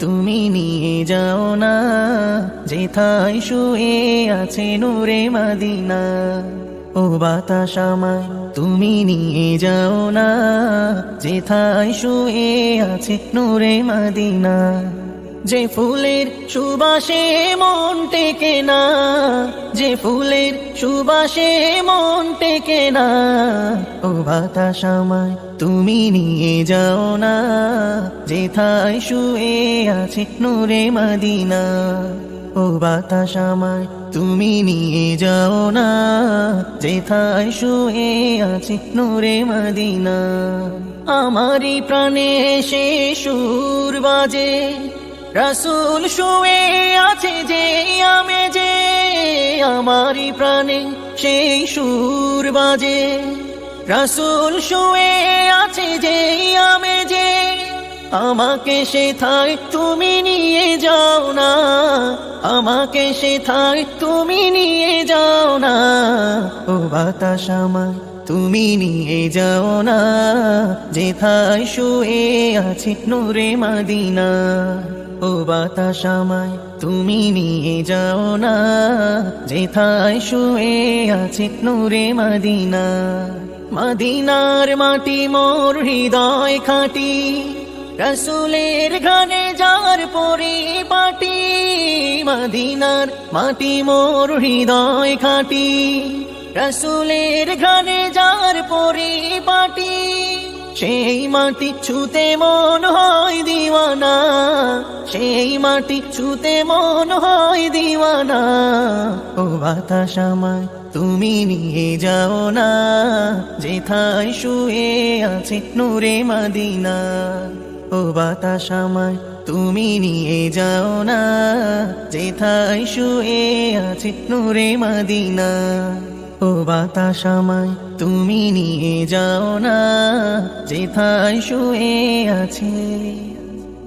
তুমি নিয়ে যাও না, যেথায় শুয়ে আছে নূরে মাদিনা। ও বাতাস আমায় তুমি নিয়ে যাও না, যেথায় শুয়ে আছে নূরে মাদিনা। যে ফুলের সুবাসে মন টেকে না, যে ফুলের সুবাসে মন টেকে না, ও বাতাস আমায় তুমি নিয়ে যাও না, যেথায় শুয়ে আছে নূরে মাদিনা, ও বাতাস আমায় তুমি নিয়ে যাও না, যেথায় শুয়ে আছে নূরে মাদিনা। আমারই প্রাণে সে সুর বাজে রসুল শুয়ে আছে যে আমি যে আমারই প্রাণে সেই সুর বাজে। রসুল শুয়ে আছে যে আমি যে আমাকে সে থাই তুমি নিয়ে যাও না, আমাকে সে থাই তুমি নিয়ে যাও না। ও বাতাস আমায় তুমি নিয়ে যাও না, যেথায় শুয়ে আছে নূরে মাদিনা। ও বাতাস আমায়, তুমি নিয়ে যাও না। যেথায় শুয়ে আছে নূরে মাদিনা। মাদিনার মাটি মোর হৃদয় খাটি। রসুলের ঘানে যার পরি পাটি মদিনার মাটি মোর হৃদয় খাটি। রসুলের ঘানে যার পরি পাটি সেই মাটি ছুতে মন হয় দিওয়ানা। সেই মাটি ছুতে মন হয় দিওয়ানা। ও বাতাস আমায়, তুমি নিয়ে যাও না যেথায় শুয়ে আছে নূরে মাদিনা। ও বাতাস আমায়, তুমি নিয়ে যাও না যেথায় শুয়ে আছে নূরে মাদিনা। ও বাতাস আমায়, তুমি নিয়ে যাও না যেথায় শুয়ে আছে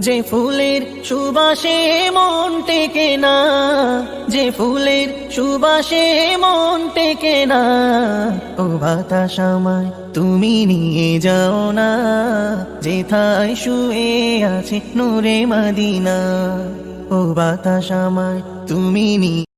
যে ফুলের সুবাসে মন টেকে না, যে ফুলের সুবাসে মন টেকে না, ও বাতাস আমায় তুমি নিয়ে যাও না, যেথায় শুয়ে আছে নূরে মাদিনা, ও বাতাস আমায় তুমি নিয়ে